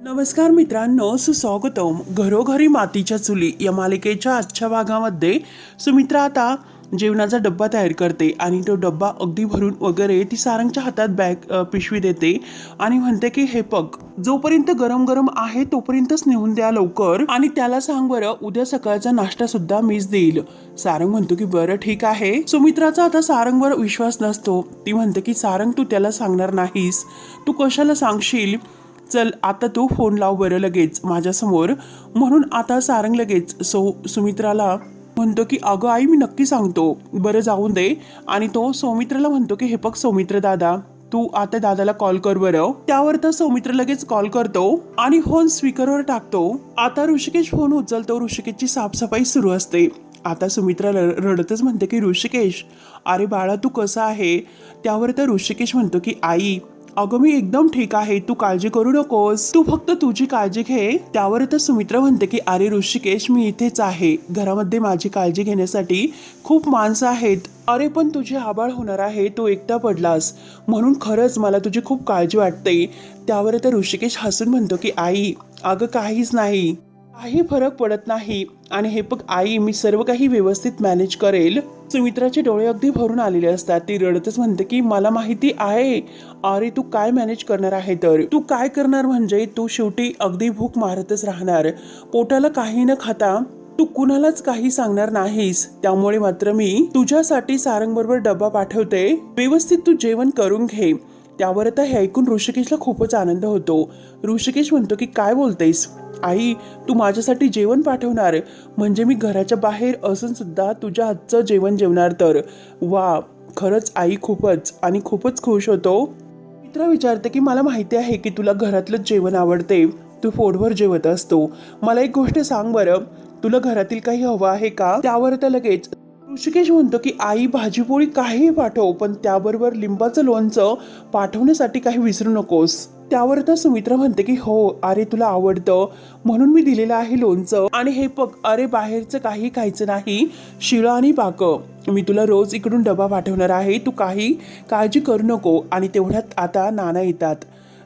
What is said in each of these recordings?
नमस्कार मित्रांनो सुस्वागतम. घरोघरी मातीच्या चुली या मालिकेच्या आजच्या भागामध्ये सुमित्रा आता जेवणाचा डब्बा तयार करते आणि तो डब्बा अगदी भरून वगैरे ती सारंगच्या हातात बॅग पिशवी देते आणि म्हणते की हे पग जोपर्यंत गरम गरम आहे तोपर्यंतच नेऊन द्या लवकर आणि त्याला सांग बरं उद्या सकाळचा नाश्ता सुद्धा मीच देईल. सारंग म्हणतो की बरं ठीक आहे. सुमित्राचा आता सारंगवर विश्वास नसतो. ती म्हणते की सारंग तू त्याला सांगणार नाहीस. तू कशाला सांगशील? चल आता तू फोन लाव बरं लगेच माझ्यासमोर. म्हणून आता सारंग लगेच सो सुमित्राला म्हणतो की अगं आई मी नक्की सांगतो. बरं जाऊन दे. आणि तो सौमित्राला म्हणतो की हे बघ सौमित्र दादा तू आता दादाला कॉल कर बरं. त्यावर तर सौमित्र लगेच कॉल करतो आणि फोन स्पीकरवर टाकतो. आता ऋषिकेश फोन उचलतो. ऋषिकेशची साफसफाई सुरू असते. आता सुमित्रा रडतच म्हणते की ऋषिकेश अरे बाळा तू कसा आहे? त्यावर तर ऋषिकेश म्हणतो की आई अगं मी एकदम ठीक आहे. तू काळजी करू नकोस. तू फक्त तुझी काळजी घे. त्यावर तर सुमित्रा म्हणते की अरे ऋषिकेश मी इथेच आहे. घरामध्ये माझी काळजी घेण्यासाठी खूप माणसं आहेत. अरे पण तुझी आबाळ होणार आहे. तू एकटा पडलास. म्हणून खरंच मला तुझी खूप काळजी वाटते. त्यावर तर ऋषिकेश हसून म्हणतो की आई अगं काहीच नाही. काही फरक पडत नाही. आणि हे बघ आई मी सर्व काही व्यवस्थित मॅनेज करेल. सुमित्राचे डोळे अगदी भरून आलेले असतात. ती रडतच म्हणते की मला माहिती आहे. अरे तू काय मॅनेज करणार आहे तर? तू काय करणार म्हणजे? तू शेवटी अगदी भूक मारतच राहणार. पोटाला काही न खाता तू कुणालाच काही सांगणार नाहीस. त्यामुळे मात्र मी तुझ्यासाठी सारंग बरोबर डब्बा पाठवते. व्यवस्थित तू जेवण करून घे. त्यावर आता हे ऐकून ऋषिकेशला खूपच आनंद होतो. ऋषिकेश म्हणतो की काय बोलतेस? आई तू माझ्यासाठी जेवण पाठवणार. म्हणजे मी घराच्या बाहेर असून सुद्धा तुझ्या हातचं जेवण जेवणार तर. वा खरंच आई खूपच आणि खूपच खुश होतो. मित्र विचारते की मला माहिती आहे की तुला घरातलं जेवण आवडते. तू पोटभर जेवत असतो. मला एक गोष्ट सांग बरं. तुला घरातील काही हवं आहे का? त्यावर तर लगेच ऋषिकेश म्हणतो की आई भाजीपोळी काहीही पाठव पण त्याबरोबर लिंबाचं लोणचं पाठवण्यासाठी काही विसरू नकोस. त्यावर तर सुमित्रा म्हणते की हो अरे तुला आवडतं. म्हणून मी दिलेलं आहे लोणचं. आणि हे बघ अरे बाहेरचं काही खायचं नाही. शिळं आणि पाकं. मी तुला रोज इकडून डबा पाठवणार आहे. तू काही काळजी करू नको. आणि तेवढ्यात आता नाना येतात.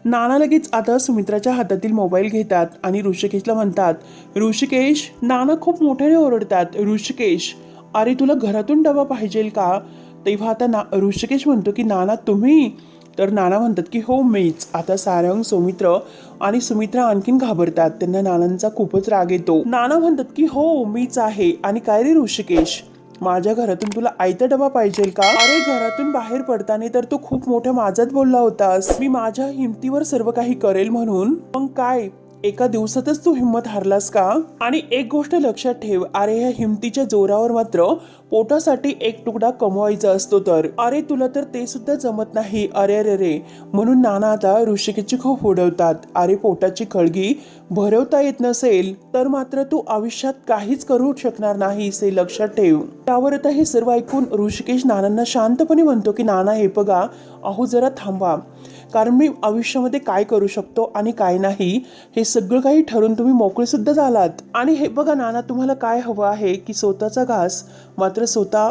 नाना लगेच आता सुमित्राच्या हातातील मोबाईल घेतात आणि ऋषिकेशला म्हणतात ऋषिकेश नाना खूप मोठ्याने ओरडतात. ऋषिकेश अरे तुला घरातून डबा पाहिजेल का? तेव्हा आता ना ऋषिकेश म्हणतो की नाना तुम्ही तर नाना म्हणतात की हो मीच. आता सारंग सुमित्र आणि सुमित्रा आणखीन घाबरतात. त्यांना नानांचा खूपच राग येतो. नाना म्हणतात की हो मीच आहे. आणि काय रे ऋषिकेश? माझ्या घरातून तुला आयता डबा पाहिजे का? अरे घरातून बाहेर पडताना तर तू खूप मोठ्या माझ्यात बोलला होतास. मी माझ्या हिमतीवर सर्व काही करेल म्हणून. मग काय? एका दिवसातच तू हिंमत हारलास का? आणि एक गोष्ट लक्षात ठेव अरे ह्या हिमतीच्या जोरावर मात्र पोटासाठी एक तुकडा कमवायचा असतो तर. अरे तुला तर ते सुद्धा जमत नाही. अरे अरे रे म्हणून नाना आता ऋषिकेची खूप उडवतात अरे पोटाची खळगी भरवता येत नसेल तर मात्र तू आयुष्यात काहीच करू शकणार नाहीस हे लक्षात ठेव. त्यावर आता हे सर्व ऐकून ऋषिकेश नानांना शांतपणे म्हणतो की नाना हे बघा. अहो जरा थांबा. कारण मी आयुष्यामध्ये काय करू शकतो आणि काय नाही हे सगळं काही ठरून तुम्ही मोकळेसुद्धा झालात. आणि हे बघा नाना तुम्हाला काय हवं आहे की स्वतःचा घास मात्र स्वतः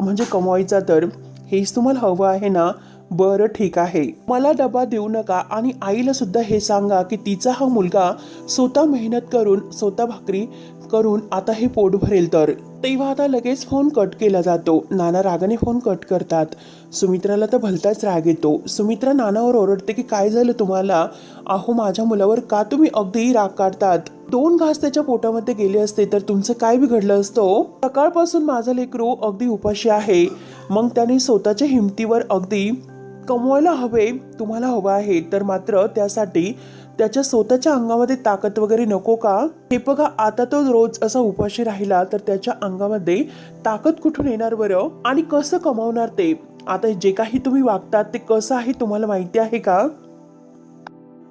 म्हणजे कमवायचा तर? हेच तुम्हाला हवं आहे ना? बरं ठीक आहे. मला डबा देऊ नका आणि आईला सुद्धा हे सांगा की तिचा हा मुलगा स्वतः मेहनत करून स्वतः भाकरी करून आता हे पोट भरेल तर? तेव्हा आता लगेच फोन कट केला जातो. नाना रागाने फोन कट करतात. सुमित्राला तर भलताच राग येतो. सुमित्रा नानावर ओरडते की काय झालं तुम्हाला? अहो माझ्या मुलावर का तुम्ही अगदी राग काढतात? दोन घास त्याच्या पोटामध्ये गेले असते तर तुमचं काय बिघडलं असतं हो? सकाळपासून माझं लेकरू अगदी उपाशी आहे. मग त्याने स्वतःच्या हिमतीवर अगदी कमवायला हवे तुम्हाला हवं आहे. तर मात्र त्यासाठी त्याच्या स्वतःच्या अंगामध्ये ताकद वगैरे नको का? हे बघा आता तो रोज असा उपाशी राहिला तर त्याच्या अंगामध्ये ताकद कुठून येणार बरं? आणि कसं कमावणार ते? आता जे काही तुम्ही वागतात ते कसं आहे तुम्हाला माहिती आहे का?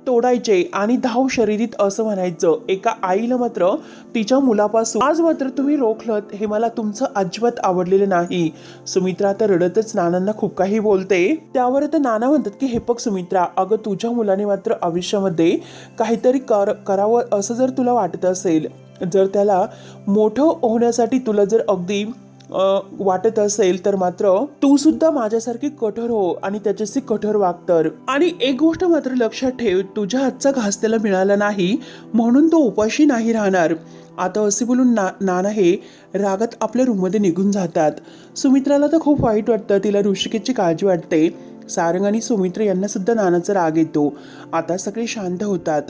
तोडायचे आणि धाव शर्यतीत असं म्हणायचं. एका आईला मात्र तिच्या मुलापासून आज मात्र तुम्ही रोखलत हे मला तुमचं अजिबात आवडलेलं नाही. सुमित्रा तर रडतच नानांना खूप काही बोलते. त्यावर तर नाना म्हणतात की हे बघ सुमित्रा अगं तुझ्या मुलाने मात्र आयुष्यामध्ये काहीतरी कर करावं असं जर तुला वाटत असेल जर त्याला मोठं होण्यासाठी तुला जर अगदी वाटत असेल तर मात्र तू सुद्धा माझ्यासारखी कठोर हो आणि त्याच्याशी कठोर वाग तर. आणि एक गोष्ट मात्र लक्षात ठेव तुझ्या हातचा घास त्याला मिळाला नाही म्हणून तो उपाशी नाही राहणार. आता असे बोलून ना नाना हे रागात आपल्या रूममध्ये निघून जातात. सुमित्राला तर खूप वाईट वाटतं तिला ऋषिकेशची काळजी वाटते. सारंग आणि सुमित्र यांना सुद्धा नानाचा राग येतो. आता सगळे शांत होतात.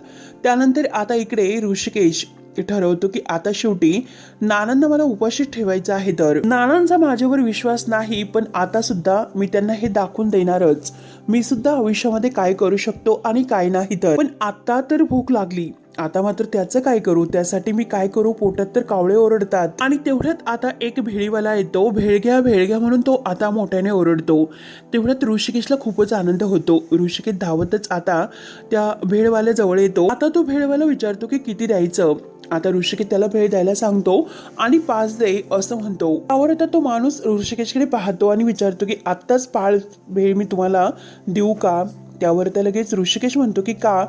त्यानंतर आता इकडे ऋषिकेश ठरवतो की आता शेवटी नानांना मला उपाशी ठेवायचं आहे तर. नानांचा माझ्यावर विश्वास नाही पण आता सुद्धा मी त्यांना हे दाखवून देणारच. मी सुद्धा आयुष्यामध्ये काय करू शकतो आणि काय नाही तर. पण आता तर भूक लागली. आता मात्र त्याचं काय करू? त्यासाठी मी काय करू? पोटात तर कावळे ओरडतात. आणि तेवढ्यात आता एक भेळीवाला येतो. भेळघ्या भेळघ्या म्हणून तो आता मोठ्याने ओरडतो. तेवढ्यात ऋषिकेशला खूपच आनंद होतो. ऋषिकेश धावतच आता त्या भेळवाल्या जवळ येतो. आता तो भेळवाला विचारतो की किती द्यायचं? आता ऋषिकेश त्याला भेळ द्यायला सांगतो आणि पाच दे असं म्हणतो. त्यावर आता तो माणूस ऋषिकेशकडे पाहतो आणि विचारतो की आत्ताच पाळ भेळ मी तुम्हाला देऊ का? त्यावर त्या लगेच ऋषिकेश म्हणतो की का?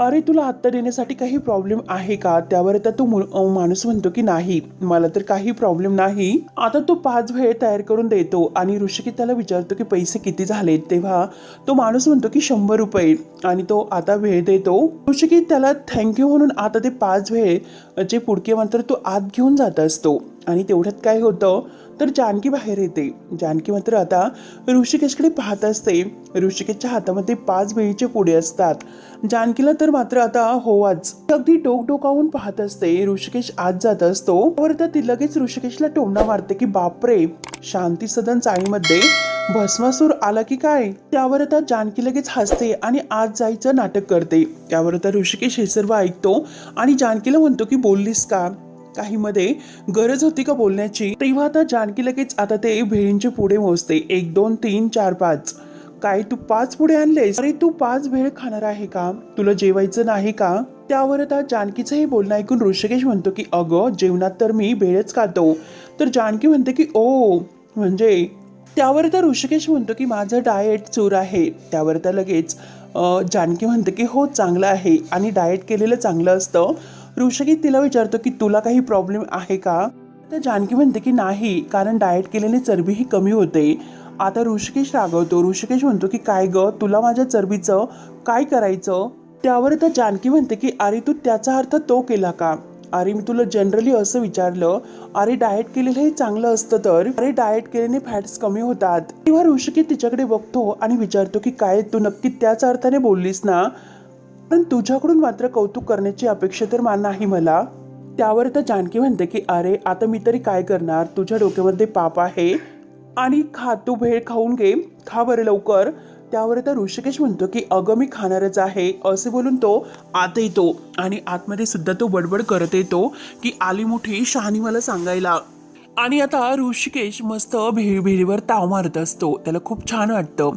अरे तुला आत्ता देण्यासाठी काही प्रॉब्लेम आहे का? त्यावर आता तो मु- माणूस म्हणतो की नाही. मला तर काही प्रॉब्लेम नाही. आता तो पाच भेळ तयार करून देतो आणि ऋषिकेत त्याला विचारतो की पैसे किती झाले तेव्हा तो माणूस म्हणतो की शंभर रुपये. आणि तो आता वेळ देतो. ऋषिकेत त्याला थँक्यू म्हणून आता ते पाच भेळ जे पुडके मात्र तो आत घेऊन जात असतो. आणि तेवढ्यात काय होतं? तर जानकी बाहेर येते. जानकी मात्र आता ऋषिकेशकडे पाहत असते. ऋषिकेशच्या हातामध्ये पाच वेळीचे पुढे असतात. जानकीला तर मात्र आता होवाच. अगदी डोक डोकावून पाहत असते. ऋषिकेश आत जात असतो. तर ती लगेच ऋषिकेशला टोमणा मारते की बापरे! शांती सदन चाळीमध्ये. भस्मासूर आला की काय? त्यावर आता जानकी लगेच हसते आणि आज जायचं नाटक करते. त्यावर आता ऋषिकेश हे सर्व ऐकतो आणि जानकीला म्हणतो की बोललीस का? काहीमध्ये गरज होती का बोलण्याची? तेव्हा आता जानकी लगेच आता ते भेळींचे पुढे मोजते. एक दोन तीन चार पाच. काय तू पाच पुढे आणलेस? अरे तू पाच भेळ खाणार आहे का? तुला जेवायचं नाही का? त्यावर आता जानकीचं हे बोलणं ऐकून ऋषिकेश म्हणतो की अगं जेवणात तर मी भेळच खातो. तर जानकी म्हणते की ओ म्हणजे? त्यावर तर ऋषिकेश म्हणतो की माझं डाएट चूर आहे. त्यावर तर लगेच जानकी म्हणते की हो चांगलं आहे. आणि डाएट केलेलं चांगलं असतं. ऋषिकेश तिला विचारतो की तुला काही प्रॉब्लेम आहे का? तर जानकी म्हणते की नाही कारण डाएट केल्याने चरबीही कमी होते. आता ऋषिकेश रागवतो. ऋषिकेश म्हणतो की काय ग? तुला माझ्या चरबीचं काय करायचं? त्यावर तर जानकी म्हणते की अरे तू त्याचा अर्थ तो केला का? अरे मी तुला जनरली असं विचारलं अरे डाएट केलेलं हे चांगलं असतं तर? अरे डाएट केल्याने फॅट्स कमी होतात. तेव्हा ऋषिकेश तिच्याकडे बघतो आणि विचारतो की काय तू नक्की त्याच अर्थाने बोललीस ना? पण तुझ्याकडून मात्र कौतुक करण्याची अपेक्षा तर मान नाही मला. त्यावर तर जानकी म्हणते की अरे आता मी तरी काय करणार? तुझ्या डोक्यामध्ये पाप आहे आणि खा तू भेळ खाऊन घे. खा बरं लवकर. त्यावर तर ऋषिकेश म्हणतो की अगं मी खाणारच आहे. असे बोलून तो आत येतो आणि आतमध्ये सुद्धा तो बडबड करत येतो की आली मोठी शहाणी मला सांगायला. आणि आता ऋषिकेश मस्त भेळ भेळीवर ताव मारत असतो. त्याला खूप छान वाटतं.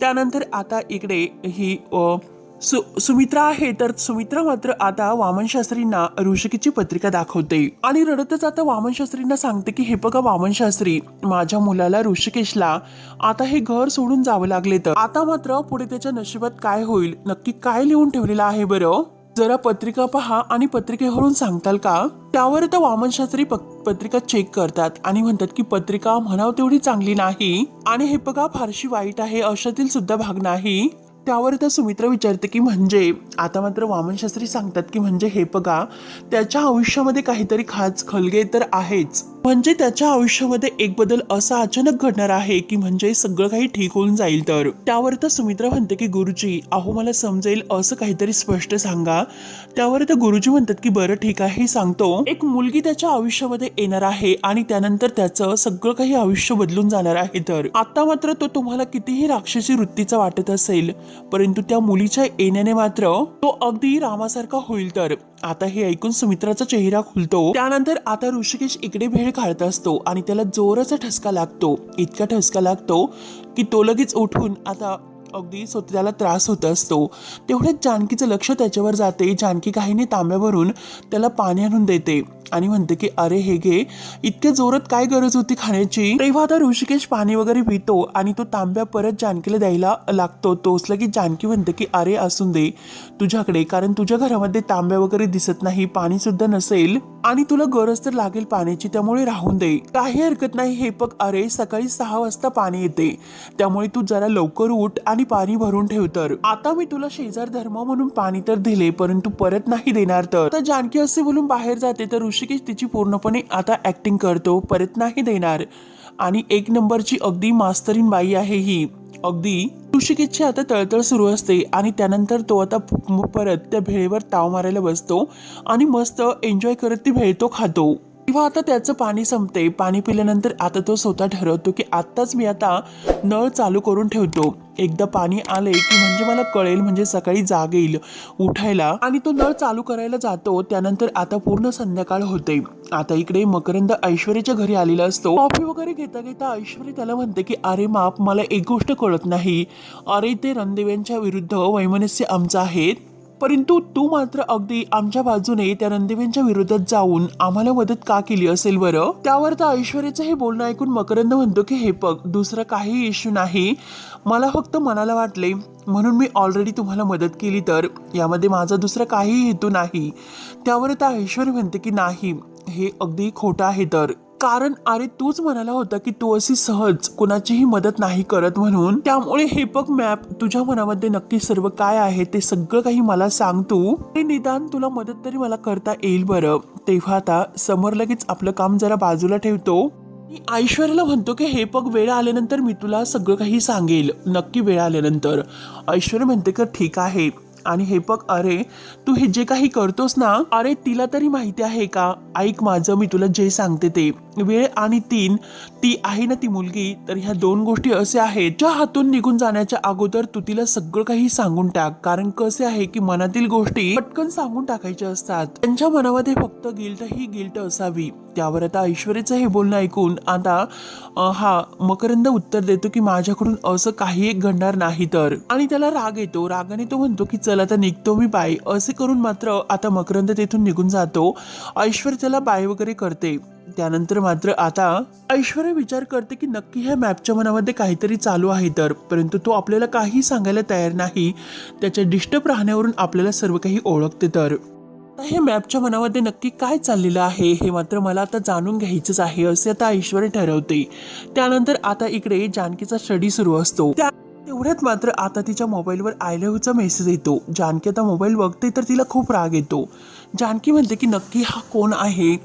त्यानंतर आता इकडे ही अ, सु सुमित्रा आहे तर सुमित्रा मात्र आता वामनशास्त्रींना ऋषिकेची पत्रिका दाखवते. आणि रडतच आता वामनशास्त्रींना सांगते की हे बघा वामनशास्त्री माझ्या मुलाला ऋषिकेशला आता हे घर सोडून जावं लागले तर. आता मात्र पुढे त्याच्या नशिबात काय होईल? नक्की काय लिहून ठेवलेलं आहे बरं? जरा पत्रिका पहा आणि पत्रिकेवरून सांगताल का? त्यावर तर वामनशास्त्री पत्रिका चेक करतात आणि म्हणतात की पत्रिका म्हणाव तेवढी चांगली नाही. आणि हे बघा फारशी वाईट आहे अशातील सुद्धा भाग नाही. त्यावर त्या सुमित्रा विचारते की म्हणजे आता मात्र वामनशास्त्री सांगतात की म्हणजे हे बघा त्याच्या आयुष्यामध्ये काहीतरी खास खलगे तर आहेच. म्हणजे त्याच्या आयुष्यामध्ये एक बदल असा अचानक घडणार आहे की म्हणजे सगळं काही ठीक होऊन जाईल तर? त्यावर तर सुमित्रा म्हणते की गुरुजी अहो मला समजेल असं काहीतरी स्पष्ट सांगा. त्यावर तर गुरुजी म्हणतात की बरं ठीक आहे सांगतो. एक मुलगी त्याच्या आयुष्यामध्ये येणार आहे आणि त्यानंतर त्याचं सगळं काही आयुष्य बदलून जाणार आहे तर. आता मात्र तो तुम्हाला कितीही राक्षसी वृत्तीचा वाटत असेल परंतु त्या मुलीच्या येण्याने मात्र तो अगदी रामासारखा होईल तर. आता हे ऐकून सुमित्राचा चेहरा खुलतो. त्यानंतर आता ऋषिकेश इकडे भेळ काढत असतो आणि त्याला जोराचा ठसका लागतो. इतका ठसका लागतो की तो लगेच उठून आता अगदी स्वतःला त्रास होत असतो. तेवढ्यात जानकीचं लक्ष त्याच्यावर जाते. जानकी काहीने तांब्यावरून त्याला पाणी आणून देते. आणि म्हणते की अरे हे घे. इतक्या जोरात काय गरज होती खाण्याची? तेव्हा आता ऋषिकेश पाणी वगैरे पितो आणि तो तांब्या परत जानकीला द्यायला लागतो. तोचला की जानकी म्हणते की अरे असून दे तुझ्याकडे कारण तुझ्या घरामध्ये तांब्या वगैरे दिसत नाही पाणी सुद्धा नसेल आणि तुला गरज तर लागेल पाण्याची त्यामुळे राहून दे. काही हरकत नाही. हे बघ अरे सकाळी सहा वाजता पाणी येते. त्यामुळे तू जरा लवकर उठ आणि पाणी भरून ठेव तर. आता मी तुला शेजार धर्म म्हणून पाणी तर दिले परंतु परत नाही देणार तर. जानकी असे बोलून बाहेर जाते. तर ऋषिकेश तिची पूर्णपणे आता ऍक्टिंग करतो परत नाही देणार. आणि एक नंबरची अगदी मास्तरीन बाई आहे ही. अगदी ऋषिकेशची आता तळतळ सुरू असते आणि त्यानंतर तो आता परत त्या भेळेवर ताव मारायला बसतो आणि मस्त एन्जॉय करत ती भेळ तो खातो. किंवा आता त्याचं पाणी संपते पाणी पिल्यानंतर आता तो स्वतः ठरवतो की आत्ताच मी आता नळ चालू करून ठेवतो. एकदा पाणी आले की म्हणजे मला कळेल म्हणजे सकाळी जाग येईल उठायला. आणि तो नळ चालू करायला जातो त्यानंतर आता पूर्ण संध्याकाळ होते आता इकडे मकरंद ऐश्वर्याच्या घरी आलेला असतो. कॉफी वगैरे घेता घेता ऐश्वर्या त्याला म्हणते की अरे माप मला एक गोष्ट कळत नाही. अरे ते रणदेव्यांच्या विरुद्ध वैमनस्य आमचं आहेत परंतु तू मात्र अगदी आमच्या बाजूने त्या नंदिबेनच्या विरोधात जाऊन आम्हाला मदत का केली असेल बरं? त्यावर तर ऐश्वर्याचं हे बोलणं ऐकून मकरंद म्हणतो की हे बघ दुसरा काही इश्यू नाही. मला फक्त मनाला वाटले म्हणून मी ऑलरेडी तुम्हाला मदत केली तर. यामध्ये माझा दुसरा काही हेतू नाही. त्यावर तर ऐश्वर्य म्हणते की नाही हे अगदी खोटं आहे तर. कारण अरे तूच म्हणाला होता की तू अशी सहज कुणाचीही मदत नाही करत म्हणून. त्यामुळे हे बघ मॅप तुझ्या मनामध्ये नक्की सर्व काय आहे ते सगळं काही मला सांग तू. ते निदान तुला मदत तरी मला करता येईल बरं. तेव्हा आता समोर लगेच आपलं काम जरा बाजूला ठेवतो. मी ऐश्वर्याला म्हणतो की हे बघ वेळ आल्यानंतर मी तुला सगळं काही सांगेल. नक्की वेळ आल्यानंतर. ऐश्वर्या म्हणते की ठीक आहे. आणि हे बघ अरे तू हे जे काही करतोस ना अरे तिला तरी माहिती आहे का? ऐक माझं मी तुला जे सांगते ते. वेळ आणि तीन ती आहे ना ती मुलगी तर ह्या दोन गोष्टी असे आहेत. ज्या हातून निघून जाण्याच्या अगोदर तू तिला सगळं काही सांगून टाक. कारण कसे आहे की मनातील गोष्टी पटकन सांगून टाकायच्या असतात. त्यांच्या मनामध्ये फक्त गिल्ट ही गिल्ट असावी. त्यावर आता ऐश्वर्याचं हे बोलणं ऐकून आता हा मकरंद उत्तर देतो की माझ्याकडून असं काही एक घडणार नाही तर. आणि त्याला राग येतो. रागाने तो म्हणतो की चल आता निघतो मी बाय असे करून मात्र आता मकरंद तेथून निघून जातो. ऐश्वर्य त्याला बाय वगैरे करते. त्यानंतर मात्र आता ऐश्वर्या विचार करते की नक्की ह्या मॅपच्या मनामध्ये काहीतरी चालू आहे तर. परंतु तो आपल्याला काही सांगायला तयार नाही. त्याच्या डिस्टर्ब राहण्यावरून आपल्याला सर्व काही ओळखते तर. हे मॅपच्या मनामध्ये नक्की काय चाललेलं आहे हे मात्र मला आता जाणून घ्यायचंच आहे असे आता ऐश्वर्य ठरवते. त्यानंतर आता इकडे जानकीचा स्टडी सुरू असतो. त्या तेवढ्यात मात्र आता तिच्या मोबाईलवर आय लव्हचा मेसेज येतो. जानकी आता मोबाईल बघते तर तिला खूप राग येतो. जानकी म्हणते की नक्की हा कोण आहे?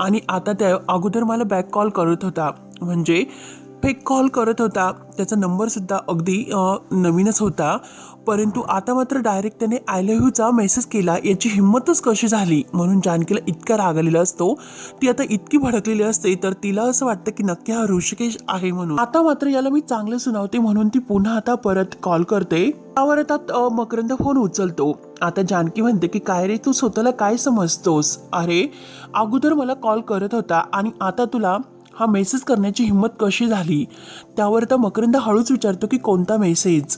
आणि आता त्या अगोदर मला बॅक कॉल करत होता. म्हणजे फेक कॉल करत होता. त्याचा नंबरसुद्धा अगदी नवीनच होता. परंतु आता मात्र डायरेक्ट त्याने आय लव्ह यूचा मेसेज केला. याची हिंमतच कशी झाली? म्हणून जानकीला इतका राग आलेला असतो. ती आता इतकी भडकलेली असते तर तिला असं वाटतं की नक्की हा ऋषिकेश आहे म्हणून. आता मात्र याला मी चांगलं सुनावते म्हणून ती पुन्हा आता परत कॉल करते. त्यावर आता मकरंद फोन उचलतो. आता जानकी म्हणते की काय रे तू स्वतःला काय समजतोस? अरे अगोदर मला कॉल करत होता आणि आता तुला हा मेसेज करण्याची हिंमत कशी झाली? त्यावर तर मकरंद हळूच विचारतो की कोणता मेसेज?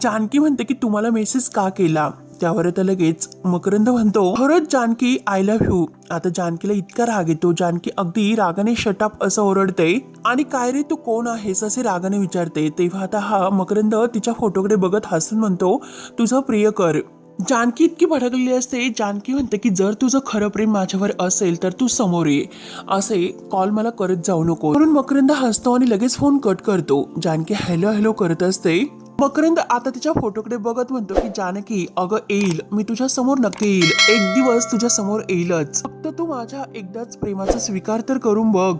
जानकी म्हणते की तुम्हाला मेसेज का केला? त्यावर तर लगेच मकरंद म्हणतो खरंच जानकी आय लव्ह यू आता जानकीला इतका राग येतो जानकी अगदी रागाने शटअप असं ओरडते. आणि काय रे तू कोण आहेस? असे रागाने विचारते. तेव्हा आता हा मकरंद तिच्या फोटोकडे बघत हसून म्हणतो तुझं प्रिय कर. जानकी इतकी भडकलेली असते. जानकी म्हणते की जर तुझं खरं प्रेम माझ्यावर असेल तर तू समोर ये. असे कॉल मला करत जाऊ नको. म्हणून मकरंद हसतो आणि लगेच फोन कट करतो. जानकी हॅलो हॅलो करत असते. मकरंद आता तिच्या फोटोकडे बघत म्हणतो की जानकी अगं येईल. मी तुझ्या समोर नक्की येईल. एक दिवस तुझ्या समोर येईलच. फक्त तू माझ्या एकदाच प्रेमाचा स्वीकार तर करून बघ.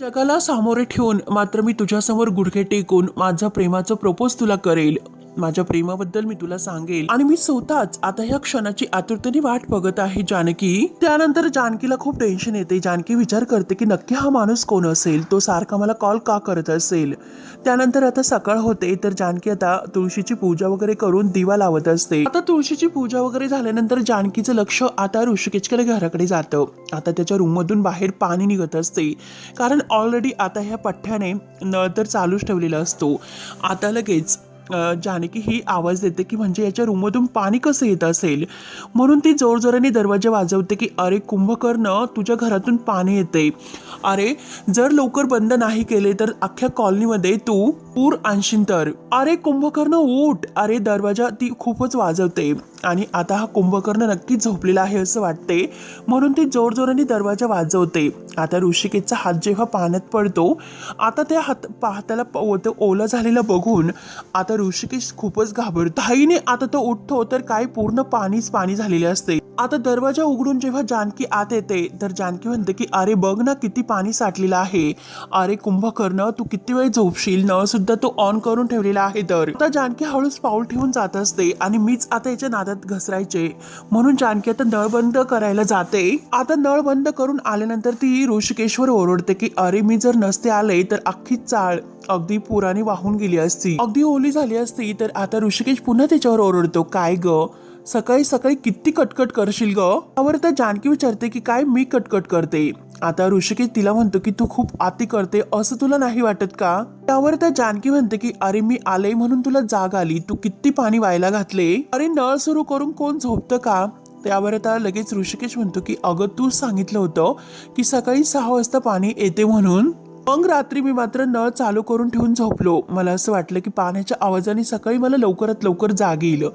जगाला सामोरे ठेवून मात्र मी तुझ्यासमोर गुडघे टेकून माझं प्रेमाचं प्रपोज तुला करेल. माझ्या प्रेमाबद्दल मी तुला सांगेल. आणि मी स्वतःच आता ह्या क्षणाची आतुरतेने वाट बघत आहे जानकी. त्यानंतर जानकीला खूप टेन्शन येते. जानकी विचार करते की नक्की हा माणूस कोण असेल? तो सारखा मला कॉल का करत असेल? त्यानंतर आता सकाळ होते तर जानकी आता तुळशीची पूजा वगैरे करून दिवा लावत असते. आता तुळशीची पूजा वगैरे झाल्यानंतर जानकीचं लक्ष आता ऋषिकेशकडे घराकडे जातं. आता त्याच्या रूम मधून बाहेर पाणी निघत असते. कारण ऑलरेडी आता ह्या पठ्ठ्याने नळ तर चालूच ठेवलेला असतो. आता लगेच जानकी ही आवाज देते की म्हणजे याच्या रूममधून पाणी कसं येत असेल? म्हणून ती जोरजोराने दरवाजा वाजवते की अरे कुंभकर्ण तुझ्या घरातून पाणी येते. अरे जर लवकर बंद नाही केले तर अख्ख्या कॉलनीमध्ये तू पूर आणशील तर. अरे कुंभकर्ण उठ. अरे दरवाजा ती खूपच वाजवते. आणि आता हा कुंभकर्ण नक्कीच झोपलेला आहे असं वाटते म्हणून ती जोरजोराने दरवाजा वाजवते. आता ऋषिकेशचा हात जेव्हा पाण्यात पडतो आता त्या हात पाहताला प- ते ओलं झालेलं बघून आता ऋषिकेश खूपच घाबरतो. हाईने आता तो उठतो तर काय पूर्ण पाणीच पाणी झालेले असते. आता दरवाजा उघडून जेव्हा जानकी आत येते तर जानकी म्हणते की अरे बघ ना किती पाणी साठलेलं आहे. अरे कुंभकर्ण तू किती वेळ झोपशील नळ सुद्धा तो ऑन करून ठेवलेला आहे तर. आता जानकी हळूच पाऊल ठेवून जात असते आणि मीच आता याच्या नादात घसरायचे. म्हणून जानकी आता नळ बंद करायला जाते. आता नळ बंद करून आल्यानंतर ती ऋषिकेश्वर ओरडते की अरे मी जर नसते आले तर अख्खी चाळ अगदी पुराने वाहून गेली असती. अगदी ओली झाली असती तर आता ऋषिकेश पुन्हा त्याच्यावर ओरडतो. काय ग? सकाळी सकाळी किती कटकट करशील ग? त्यावर तर जानकी विचारते की काय मी कटकट करते. आता ऋषिकेश तिला म्हणतो की तू खूप आती करते असं तुला नाही वाटत का? त्यावर तर जानकी म्हणते की अरे मी आले म्हणून तुला जाग आली. तू किती पाणी व्हायला घातले? अरे नळ सुरू करून कोण झोपतं का? त्यावर आता लगेच ऋषिकेश म्हणतो की अगं तू सांगितलं होतं की सकाळी सहा वाजता पाणी येते म्हणून. मग रात्री मी मात्र नळ चालू करून ठेवून झोपलो. मला असं वाटलं की पाण्याच्या आवाजाने सकाळी मला लवकरात लवकर जाग येईल.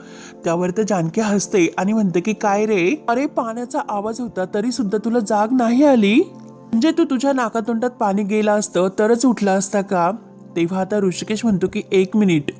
त्यावर तर जानकी हसते आणि म्हणते की काय रे? अरे पाण्याचा आवाज होता तरी सुद्धा तुला जाग नाही आली? म्हणजे तू तुझ्या नाकातोंडात पाणी गेलं असतं तरच उठला असता का? तेव्हा आता ऋषिकेश म्हणतो की एक मिनिट.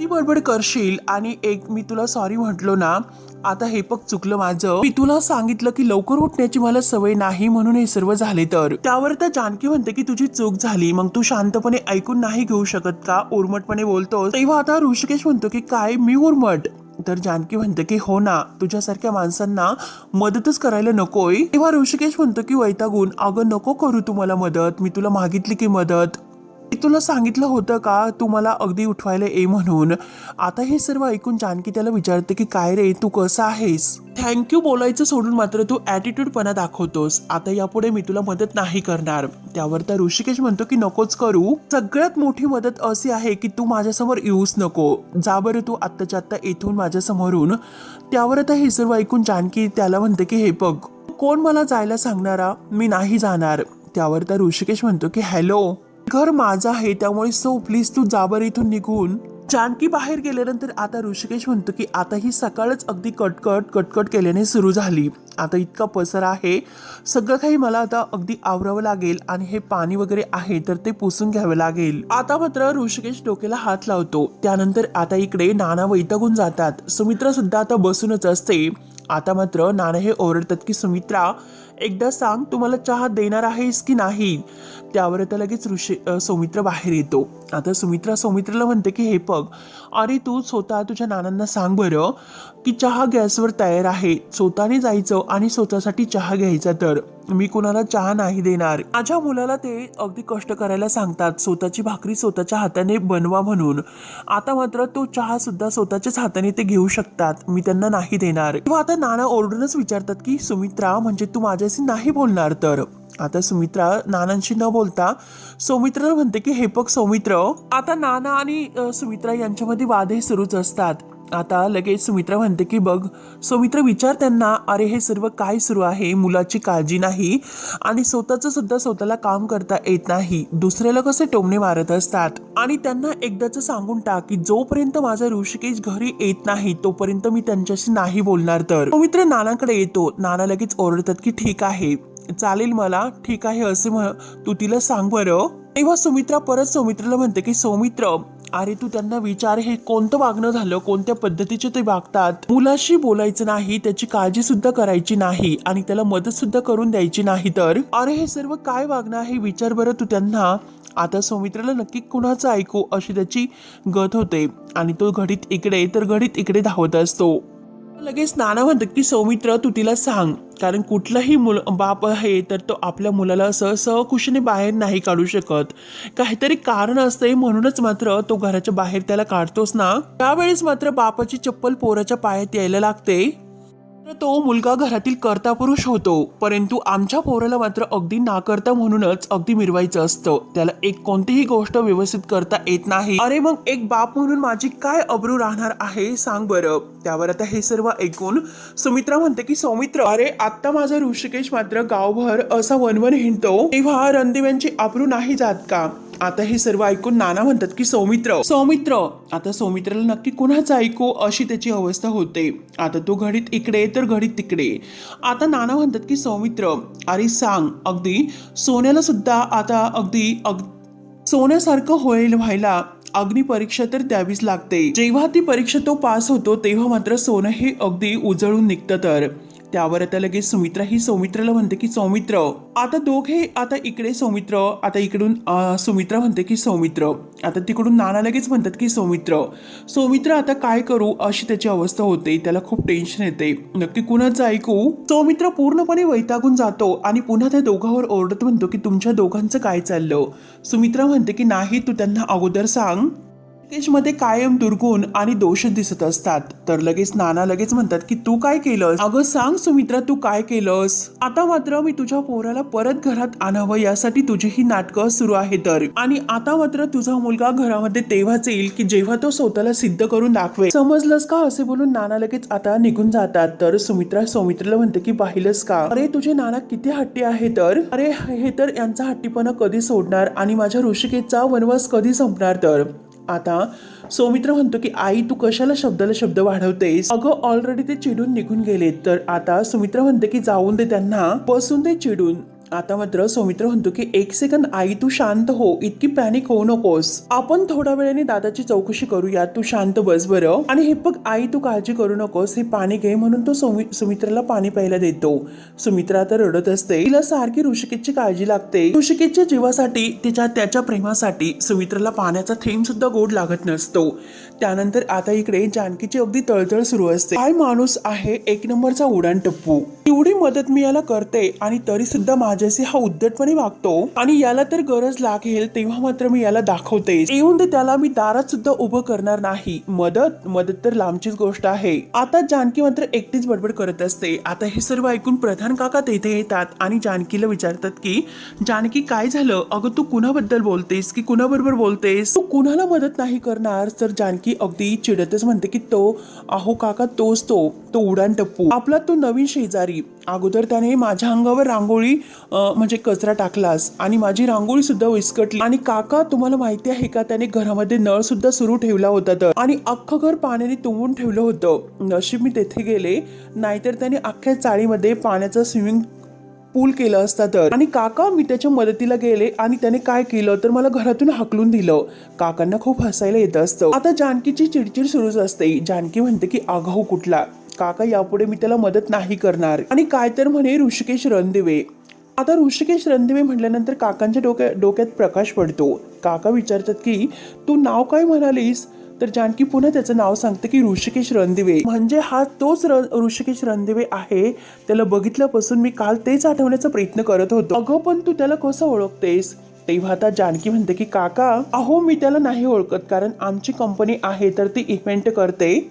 ती बडबड करशील आणि एक मी तुला सॉरी म्हटलो ना आता हे पग चुकलं माझं. मी तुला सांगितलं की लवकर उठण्याची मला सवय नाही म्हणून हे सर्व झाले तर. त्यावर तर जानकी म्हणते की तुझी चूक झाली. मग तू शांतपणे ऐकून नाही घेऊ शकत का? उर्मटपणे बोलतो तेव्हा आता ऋषिकेश म्हणतो की काय? मी उर्मट. तर जानकी म्हणते की हो ना. तुझ्यासारख्या माणसांना मदतच करायला नकोय. तेव्हा ऋषिकेश म्हणतो की वैतागून. अगं नको करू तू मला मदत. मी तुला मागितली की मदत. मी तुला सांगितलं होतं का तू मला अगदी उठवायला ये म्हणून. आता हे सर्व ऐकून जानकी त्याला विचारते की काय रे तू कसं आहेस? थँक्यू बोलायचं सोडून मात्र तू ॲटिट्यूडपणा दाखवतोस. आता यापुढे मी तुला मदत नाही करणार. त्यावर तर ऋषिकेश म्हणतो की नकोच करू. सगळ्यात मोठी मदत अशी आहे की तू माझ्यासमोर येऊच नको. जा बरं तू आत्ताच्या आत्ता येथून माझ्यासमोरून. त्यावर आता हे सर्व ऐकून जानकी त्याला म्हणते की हे बघ कोण मला जायला सांगणारा? मी नाही जाणार. त्यावर तर ऋषिकेश म्हणतो की हॅलो घर माझं आहे त्यामुळे सो प्लीज तू जाबर इथून निघून. जानकी बाहेर गेल्यानंतर आता ऋषिकेश म्हणतो की आता ही सकाळच अगदी कटकट कटकट केल्याने सुरू झाली. आता इतका पसर आहे. सगळं काही मला आता अगदी आवरावं लागेल आणि हे पाणी वगैरे आहे तर ते पुसून घ्यावं लागेल. आता मात्र ऋषिकेश डोक्याला हात लावतो. त्यानंतर आता इकडे नाना वैतागून जातात. सुमित्रा सुद्धा आता बसूनच असते. आता मात्र नाना हे ओरडतात की सुमित्रा एकदा सांग तू मला चहा देणार आहेस की नाही? त्यावर आता लगेच ऋषी सौमित्र बाहेर येतो. आता सुमित्रा सौमित्राला म्हणते की हे बघ अरे तू स्वतः तुझ्या नानांना सांग बरं की चहा गॅसवर तयार आहे. स्वतःने जायचं आणि स्वतःसाठी चहा घ्यायचा तर. मी कुणाला चहा नाही देणार. माझ्या मुलाला ते अगदी कष्ट करायला सांगतात. स्वतःची भाकरी स्वतःच्या हाताने बनवा म्हणून. आता मात्र तो चहा सुद्धा स्वतःच्याच हाताने ते घेऊ शकतात. मी त्यांना नाही देणार. किंवा आता नाना ओरडूनच विचारतात की सुमित्रा म्हणजे तू माझ्याशी नाही बोलणार तर? आता सुमित्रा नानांशी न बोलता सौमित्राला म्हणते की हे बघ सौमित्र आता नाना आणि सुमित्रा यांच्यामध्ये वादही सुरूच असतात. आता लगेच सुमित्रा म्हणते की बघ सौमित्र विचार त्यांना अरे हे सर्व काय सुरू आहे? मुलाची काळजी नाही आणि स्वतःचं सुद्धा स्वतःला काम करता येत नाही. दुसऱ्याला कसे टोमणे मारत असतात? आणि त्यांना एकदाच सांगून टाक की जोपर्यंत माझा ऋषिकेश घरी येत नाही तोपर्यंत मी त्यांच्याशी नाही बोलणार तर. सौमित्र नानाकडे येतो. नाना लगेच ओरडतात की ठीक आहे. चालेल मला. ठीक आहे असे म्हण तू तिला सांग बरं हो. तेव्हा सुमित्रा परत सौमित्राला म्हणते की सौमित्र अरे तू त्यांना विचार हे कोणतं वागणं झालं? कोणत्या पद्धतीचे ते वागतात? मुलाशी बोलायचं नाही त्याची काळजी सुद्धा करायची नाही आणि त्याला मदत सुद्धा करून द्यायची नाही तर? अरे हे सर्व काय वागणं आहे? विचार बरं तू त्यांना. आता सौमित्राला नक्की कुणाचं ऐकू? अशी त्याची गत होते आणि तो घडीत इकडे तर घडीत इकडे धावत असतो. लगेच नाना म्हणतात की सौमित्र तू तिला सांग. कारण कुठलाही मुल बाप आहे तर तो आपल्या मुलाला असं सहकुशीने बाहेर नाही काढू शकत. काहीतरी कारण असते म्हणूनच मात्र तो घराच्या बाहेर त्याला काढतोच ना? त्यावेळेस मात्र बापाची चप्पल पोराच्या पायात यायला लागते. तर तो मुलगा घरातील कर्ता पुरुष होतो परंतु आमच्या पोराला मात्र अगदी नाकर्ता म्हणूनच अगदी मिरवायचं असतं. त्याला एक कोणतीही गोष्ट व्यवस्थित करता येत नाही. अरे मग एक बाप म्हणून माझी काय अब्रू राहणार आहे? सांग बरं. त्यावर आता हे सर्व ऐकून सुमित्रा म्हणते की सौमित्र अरे आता माझा ऋषिकेश मात्र गावभर असा वनवन हिंडतो तेव्हा रणदेव्यांची अब्रू नाही जात का? आता हे सर्व ऐकून नाना म्हणतात की सौमित्र. सौमित्र. आता सौमित्राला नक्की कुणाचं ऐकू अशी त्याची अवस्था होते. आता तो घडीत इकडे तर घडीत तिकडे. आता नाना म्हणतात की सौमित्र अरे सांग अगदी सोन्याला सुद्धा आता अगदी अग सोन्यासारखं होईल व्हायला अग्निपरीक्षा तर द्यावीच लागते. जेव्हा ती परीक्षा तो पास होतो तेव्हा मात्र सोनं हे अगदी उजळून निघतं तर. त्यावर आता लगेच सुमित्रा. ही सौमित्राला म्हणते की सौमित्र आता दोघे आता इकडे सौमित्र आता इकडून सुमित्रा म्हणते की सौमित्र. आता तिकडून नाना लगेच म्हणतात की सौमित्र. सौमित्र आता काय करू? अशी त्याची अवस्था होते. त्याला खूप टेन्शन येते. नक्की कुणाचं ऐकू? सौमित्र पूर्णपणे वैतागून जातो आणि पुन्हा त्या दोघांवर ओरडत म्हणतो की तुमच्या दोघांचं काय चाललं? सुमित्रा म्हणते की नाही तू त्यांना अगोदर सांग. मध्ये कायम दुर्गुण आणि दोष दिसत असतात. तर लगेच नाना लगेच म्हणतात की तू काय केलंस? अगं सांग सुमित्रा तू काय केलंस? आता मात्र मी तुझ्या पोराला परत घरात आणावं यासाठी तुझी ही नाटकं सुरू आहे तर. आणि आता मात्र तुझा मुलगा घरामध्ये तेव्हाच येईल की जेव्हा तो स्वतःला सिद्ध करून दाखवेल. समजलंस का? असे बोलून नाना लगेच आता निघून जातात. तर सुमित्रा सौमित्रला म्हणते की पाहिलंस का? अरे तुझे नाना किती हट्टी आहे तर. अरे हे तर यांचा हट्टीपणा कधी सोडणार आणि माझ्या ऋषिकेचा वनवास कधी संपणार तर? आता सौमित्र म्हणतो की आई तू कशाला शब्दाला शब्द वाढवतेस? अगं ऑलरेडी ते चिडून निघून गेले तर आता सुमित्र म्हणते की जाऊन दे त्यांना. बसून दे चिडून. आता मात्र सौमित्र म्हणतो की एक सेकंद आई तू शांत हो इतकी पॅनिक होऊ नकोस. आपण थोड्या वेळाने दादाची चौकशी करूया तू शांत बस बरं. आणि हे बघ आई तू काळजी करू नकोस हे पाणी घे म्हणून तो सुमित्राला पाणी प्यायला देतो. सुमित्रा तर रडत असते. तिला सारखी ऋषिकेशची काळजी लागते. ऋषिकेशच्या जीवासाठी तिच्या त्याच्या प्रेमासाठी सुमित्राला पाण्याचा थेंब सुद्धा गोड लागत नसतो. त्यानंतर आता इकडे जानकीची अगदी तळतळ सुरू असते. काय माणूस आहे एक नंबरचा उडान टप्पू. एवढी मदत मी याला करते आणि तरी सुद्धा माझ्याशी हा उद्धटपणे वागतो. आणि याला तर गरज लागेल तेव्हा मात्र मी याला दाखवते. येऊन ते त्याला मी दारात सुद्धा उभं करणार नाही. मदत मदत तर लांबचीच गोष्ट आहे. आता जानकी मात्र एकटीच बडबड करत असते. आता हे सर्व ऐकून प्रधान काका तेथे येतात आणि जानकीला विचारतात की जानकी काय झालं? अगं तू कुणाबद्दल बोलतेस? की कुणाबरोबर बोलतेस? तू कुणाला मदत नाही करणार? तर जानकी की अगदी चिडतच म्हणते की तो अहो काका तोच तो तो उडान टप्पू. आपला तो नवीन शेजारी. अगोदर त्याने माझ्या अंगावर रांगोळी म्हणजे कचरा टाकलास आणि माझी रांगोळी सुद्धा विस्कटली. आणि काका तुम्हाला माहिती आहे का त्याने घरामध्ये नळ सुद्धा सुरू ठेवला होता तर. आणि अख्खं घर पाण्याने तुंबून ठेवलं होतं. नशीब मी तेथे गेले नाहीतर त्याने अख्ख्या चाळीमध्ये पाण्याचं स्विमिंग पूल केलं असता तर. आणि काका मी त्याच्या मदतीला गेले आणि त्याने काय केलं तर मला घरातून हाकलून दिलं. काकांना खूप हसायला येत असतं. आता जानकीची चिडचिड सुरूच असते. जानकी म्हणते की आगाऊ कुठला? काका यापुढे मी त्याला मदत नाही करणार. आणि काय तर म्हणे ऋषिकेश रणदिवे. आता ऋषिकेश रणदिवे म्हटल्यानंतर काकांच्या डोक्या डोक्यात प्रकाश पडतो. काका विचारतात की तू नाव काय म्हणालीस? तर जानकी पुन्हा त्याचं नाव सांगते की ऋषिकेश रणदिवे. म्हणजे हा तोच र ऋषिकेश रणदिवे आहे. त्याला बघितल्यापासून मी काल तेच आठवण्याचा प्रयत्न करत होतो. अगं पण तू त्याला कसं ओळखतेस? तेव्हा आता जानकी म्हणते की काका अहो मी त्याला नाही ओळखत कारण आमची कंपनी आहे तर ती इव्हेंट करते.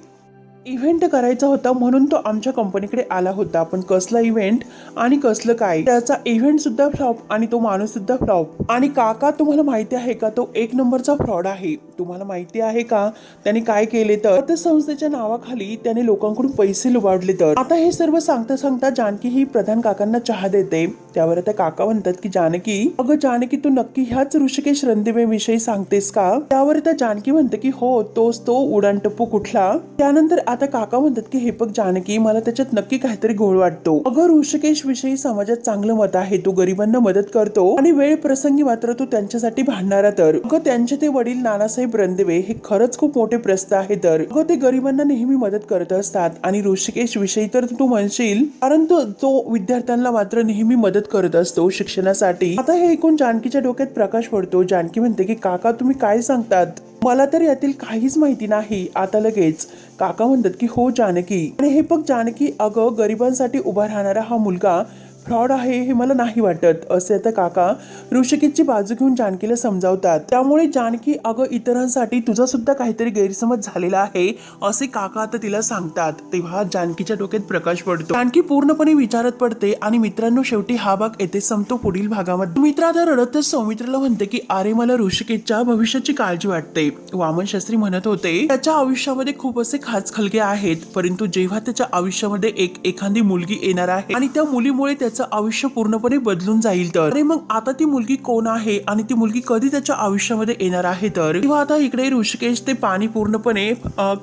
इव्हेंट करायचा होता म्हणून तो आमच्या कंपनीकडे आला होता. पण कसला इव्हेंट आणि कसलं काय? त्याचा इव्हेंट सुद्धा फ्लॉप आणि तो माणूस सुद्धा फ्लॉप आणि काका तुम्हाला माहिती आहे का? तो एक नंबरचा फ्रॉड आहे. तुम्हाला माहिती आहे का? त्याने काय केले तर? त्या संस्थेच्या नावाखाली त्याने लोकांकडून पैसे लुबाडले तर? आता हे सर्व सांगता सांगता जानकी ही प्रधान काकांना चहा देते. त्यावर आता काका म्हणतात की जानकी अगं जानकी तू नक्की ह्याच ऋषिकेश रणदिवे विषयी सांगतेस का? त्यावर त्या जानकी म्हणते की हो तोच तो उडान टप्पू कुठला? त्यानंतर आता काका म्हणतात की हे बघ जानकी मला त्याच्यात नक्की काहीतरी गोळ वाटतो. अगं ऋषिकेश विषयी समाजात चांगलं मत आहे. तो गरिबांना मदत करतो आणि वेळ प्रसंगी मात्र तो त्यांच्यासाठी भांडणारा तर. अगं त्यांचे ते वडील नानासाहेब रणदिवे हे खरंच खूप मोठे प्रस्त आहे तर. अगं ते गरिबांना नेहमी मदत करत असतात आणि ऋषिकेश विषयी तर तू म्हणशील कारण तो तो विद्यार्थ्यांना मात्र नेहमी मदत करत असतो शिक्षणासाठी. आता हे ऐकून जानकीच्या डोक्यात प्रकाश पडतो. जानकी म्हणते की काका तुम्ही काय सांगतात? मला तर यातील काहीच माहिती नाही. आता लगेच काका म्हणतात की हो जानकी. आणि हे बघ जानकी अगं गरिबांसाठी उभा राहणारा हा मुलगा फ्रॉड आहे हे मला नाही वाटत असे आता काका ऋषिकेशची बाजू घेऊन जानकीला समजावतात. त्यामुळे जानकी अगं इतरांसाठी तुझा सुद्धा काहीतरी गैरसमज झालेला आहे असे काका आता तिला सांगतात. तेव्हा जानकीच्या डोक्यात प्रकाश पडतो. जानकी पूर्णपणे विचारत पडते आणि मित्रांनो शेवटी हा भाग येथे संपतो पुढील भागामध्ये. मित्र आता रडतच सौमित्राला म्हणते की अरे मला ऋषिकेशच्या भविष्याची काळजी वाटते. वामन शास्त्री म्हणत होते त्याच्या आयुष्यामध्ये खूप असे खास खलगे आहेत परंतु जेव्हा त्याच्या आयुष्यामध्ये एक एखादी मुलगी येणार आहे आणि त्या मुलीमुळे त्या आयुष्य पूर्णपणे बदलून जाईल तर. अरे मग आता ती मुलगी कोण आहे? आणि ती मुलगी कधी त्याच्या आयुष्यामध्ये येणार आहे तर? किंवा आता इकडे ऋषिकेश ते पाणी पूर्णपणे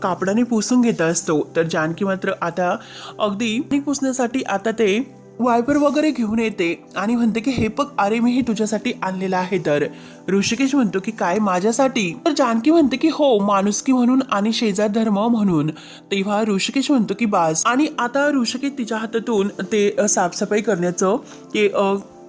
कापडाने पुसून घेत असतो. तर जानकी मात्र आता अगदी पाणी पुसण्यासाठी आता ते वायपर वगैरे घेऊन येते आणि म्हणते की हे बघ अरे मी हे तुझ्यासाठी आणलेलं आहे तर ऋषिकेश म्हणतो की काय माझ्यासाठी? तर जानकी म्हणते की हो माणुसकी म्हणून आणि शेजार धर्म म्हणून. तेव्हा ऋषिकेश म्हणतो की बास. आणि आता ऋषिकेश तिच्या हातातून ते साफसफाई करण्याचं ते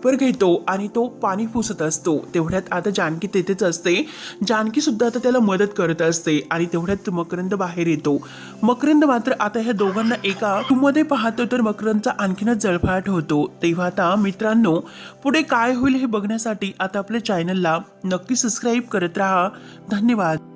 अ, घेतो आणि तो पाणी पुसत असतो. तेवढ्यात आता जानकी तेथेच असते. जानकी सुद्धा आता त्याला मदत करत असते आणि तेवढ्यात मकरंद बाहेर येतो. मकरंद मात्र आता ह्या दोघांना एका मध्ये पाहतो तर मकरंदचा आणखीनच जळफाट होतो. तेव्हा आता मित्रांनो पुढे काय होईल हे बघण्यासाठी आता आपल्या चॅनलला नक्की सबस्क्राईब करत राहा. धन्यवाद.